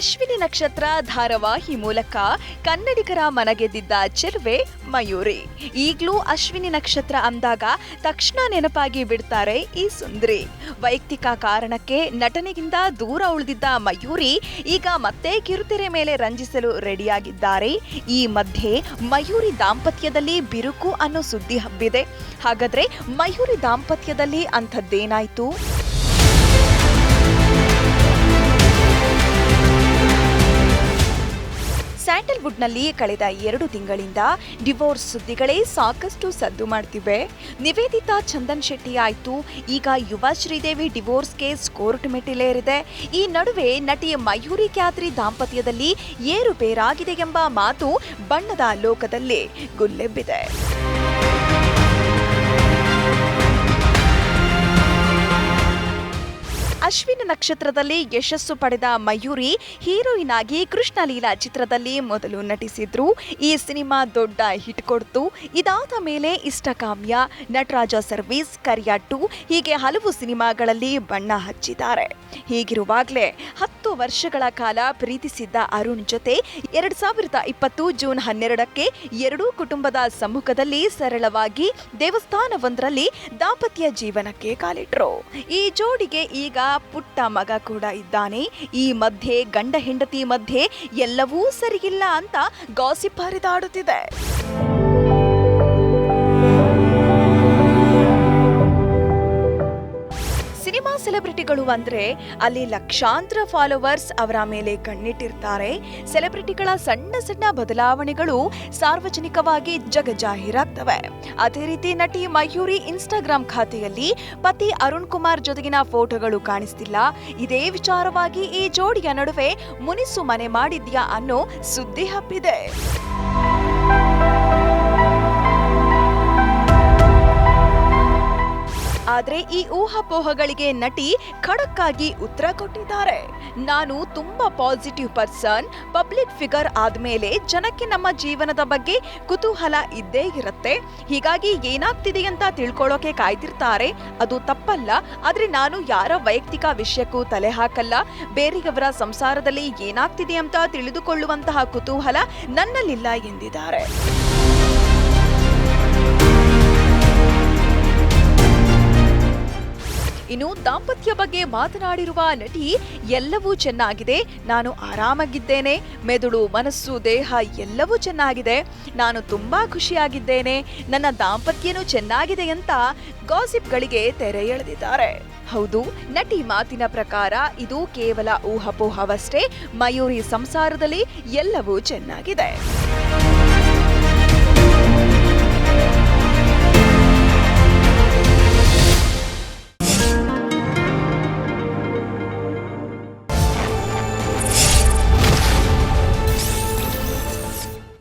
ಅಶ್ವಿನಿ ನಕ್ಷತ್ರ ಧಾರಾವಾಹಿ ಮೂಲಕ ಕನ್ನಡಿಗರ ಮನಗೆದ್ದಿದ್ದ ಚೆಲುವೆ ಮಯೂರಿ. ಈಗಲೂ ಅಶ್ವಿನಿ ನಕ್ಷತ್ರ ಅಂದಾಗ ತಕ್ಷಣ ನೆನಪಾಗಿ ಬಿಡ್ತಾರೆ ಈ ಸುಂದರಿ. ವೈಯಕ್ತಿಕ ಕಾರಣಕ್ಕೆ ನಟನೆಗಿಂತ ದೂರ ಉಳಿದಿದ್ದ ಮಯೂರಿ ಈಗ ಮತ್ತೆ ಕಿರುತೆರೆ ಮೇಲೆ ರಂಜಿಸಲು ರೆಡಿಯಾಗಿದ್ದಾರೆ. ಈ ಮಧ್ಯೆ ಮಯೂರಿ ದಾಂಪತ್ಯದಲ್ಲಿ ಬಿರುಕು ಅನ್ನೋ ಸುದ್ದಿ ಹಬ್ಬಿದೆ. ಹಾಗಾದ್ರೆ ಮಯೂರಿ ದಾಂಪತ್ಯದಲ್ಲಿ ಅಂಥದ್ದೇನಾಯ್ತು? ಸ್ಯಾಂಡಲ್ವುಡ್ನಲ್ಲಿ ಕಳೆದ ಎರಡು ತಿಂಗಳಿಂದ ಡಿವೋರ್ಸ್ ಸುದ್ದಿಗಳೇ ಸಾಕಷ್ಟು ಸದ್ದು ಮಾಡ್ತಿವೆ. ನಿವೇದಿತಾ ಚಂದನ್ ಶೆಟ್ಟಿ ಆಯ್ತು. ಈಗ Yuva Sridevi divorce case court ಮೆಟ್ಟಿಲೇರಿದೆ. ಈ ನಡುವೆ ನಟಿ ಮಯೂರಿ ಕ್ಯಾತ್ರಿ ದಾಂಪತ್ಯದಲ್ಲಿ ಏರುಪೇರಾಗಿದೆ ಎಂಬ ಮಾತು ಬಣ್ಣದ ಲೋಕದಲ್ಲಿ ಗುಲ್ಲೆಬ್ಬಿದೆ. ಅಶ್ವಿನ ನಕ್ಷತ್ರದಲ್ಲಿ ಯಶಸ್ಸು ಪಡೆದ ಮಯೂರಿ ಹೀರೋಯಿನ್ ಆಗಿ ಕೃಷ್ಣಲೀಲಾ ಚಿತ್ರದಲ್ಲಿ ಮೊದಲು ನಟಿಸಿದ್ರು. ಈ ಸಿನಿಮಾ ದೊಡ್ಡ ಹಿಟ್ ಕೊಡ್ತು. ಇದಾದ ಮೇಲೆ ಇಷ್ಟಕಾಮ್ಯ, ನಟರಾಜ ಸರ್ವೀಸ್ ಕರಿಯಾಟು ಹೀಗೆ ಹಲವು ಸಿನಿಮಾಗಳಲ್ಲಿ ಬಣ್ಣ ಹಚ್ಚಿದ್ದಾರೆ. ಹೀಗಿರುವಾಗಲೇ ಹತ್ತು ವರ್ಷಗಳ ಕಾಲ ಪ್ರೀತಿಸಿದ್ದ ಅರುಣ್ ಜೊತೆ ಎರಡ್ ಸಾವಿರದ ಇಪ್ಪತ್ತು ಜೂನ್ ಹನ್ನೆರಡಕ್ಕೆ ಎರಡೂ ಕುಟುಂಬದ ಸಮ್ಮುಖದಲ್ಲಿ ಸರಳವಾಗಿ ದೇವಸ್ಥಾನವೊಂದರಲ್ಲಿ ದಾಂಪತ್ಯ ಜೀವನಕ್ಕೆ ಕಾಲಿಟ್ರು. ಈ ಜೋಡಿಗೆ ಈಗ ಪುಟ್ಟ ಮಗ ಕೂಡ ಇದ್ದಾನೆ. ಈ ಮಧ್ಯೆ ಗಂಡ ಹೆಂಡತಿ ಮಧ್ಯೆ ಎಲ್ಲವೂ ಸರಿಯಿಲ್ಲ ಅಂತ ಗಾಸಿಪ್ ಹರಿದಾಡುತ್ತಿದೆ. ಸೆಲೆಬ್ರಿಟಿಗಳು ಅಂದ್ರೆ ಅಲ್ಲಿ ಲಕ್ಷಾಂತರ ಫಾಲೋವರ್ಸ್ ಅವರ ಮೇಲೆ ಕಣ್ಣಿಟ್ಟಿರ್ತಾರೆ. ಸೆಲೆಬ್ರಿಟಿಗಳ ಸಣ್ಣ ಸಣ್ಣ ಬದಲಾವಣೆಗಳು ಸಾರ್ವಜನಿಕವಾಗಿ ಜಗಜಾಹೀರಾಗ್ತವೆ. ಅದೇ ರೀತಿ ನಟಿ ಮಯೂರಿ ಇನ್ಸ್ಟಾಗ್ರಾಮ್ ಖಾತೆಯಲ್ಲಿ ಪತಿ ಅರುಣ್ ಕುಮಾರ್ ಜೊತೆಗಿನ ಫೋಟೋಗಳು ಕಾಣಿಸ್ತಿಲ್ಲ. ಇದೇ ವಿಚಾರವಾಗಿ ಈ ಜೋಡಿಯ ನಡುವೆ ಮುನಿಸು ಮನೆ ಮಾಡಿದ್ಯಾ ಅನ್ನೋ ಸುದ್ದಿ ಹಬ್ಬಿದೆ. ಆದ್ರೆ ಈ ಊಹಾಪೋಹಗಳಿಗೆ ನಟಿ ಖಡಕ್ ಉತ್ತರ ಕೊಟ್ಟಿದ್ದಾರೆ. ನಾನು ತುಂಬಾ ಪಾಸಿಟಿವ್ ಪರ್ಸನ್ ಪಬ್ಲಿಕ್ ಫಿಗರ್ ಆದ್ಮೇಲೆ ಜನಕ್ಕೆ ನಮ್ಮ ಜೀವನದ ಬಗ್ಗೆ ಕುತೂಹಲ ಇದ್ದೇ ಇರುತ್ತೆ. ಹೀಗಾಗಿ ಏನಾಗ್ತಿದೆ ಅಂತ ತಿಳ್ಕೊಳ್ಳೋಕೆ ಕಾಯ್ದಿರ್ತಾರೆ. ಅದು ತಪ್ಪಲ್ಲ. ಆದ್ರೆ ನಾನು ಯಾರ ವೈಯಕ್ತಿಕ ವಿಷಯಕ್ಕೂ ತಲೆ ಹಾಕಲ್ಲ. ಬೇರೆಯವರ ಸಂಸಾರದಲ್ಲಿ ಏನಾಗ್ತಿದೆ ಅಂತ ತಿಳಿದುಕೊಳ್ಳುವಂತಹ ಕುತೂಹಲ ನನ್ನಲ್ಲಿಲ್ಲ ಎಂದಿದ್ದಾರೆ. ಇನ್ನು ದಾಂಪತ್ಯ ಬಗ್ಗೆ ಮಾತನಾಡಿರುವ ನಟಿ, ಎಲ್ಲವೂ ಚೆನ್ನಾಗಿದೆ. ನಾನು ಆರಾಮಾಗಿದ್ದೇನೆ. ಮೆದುಳು, ಮನಸ್ಸು, ದೇಹ ಎಲ್ಲವೂ ಚೆನ್ನಾಗಿದೆ. ನಾನು ತುಂಬಾ ಖುಷಿಯಾಗಿದ್ದೇನೆ. ನನ್ನ ದಾಂಪತ್ಯನೂ ಚೆನ್ನಾಗಿದೆ ಅಂತ ಗಾಸಿಪ್ಗಳಿಗೆ ತೆರೆ ಎಳೆದಿದ್ದಾರೆ. ಹೌದು, ನಟಿ ಮಾತಿನ ಪ್ರಕಾರ ಇದು ಕೇವಲ ಊಹಾಪೋಹವಷ್ಟೇ. ಮಯೂರಿ ಸಂಸಾರದಲ್ಲಿ ಎಲ್ಲವೂ ಚೆನ್ನಾಗಿದೆ.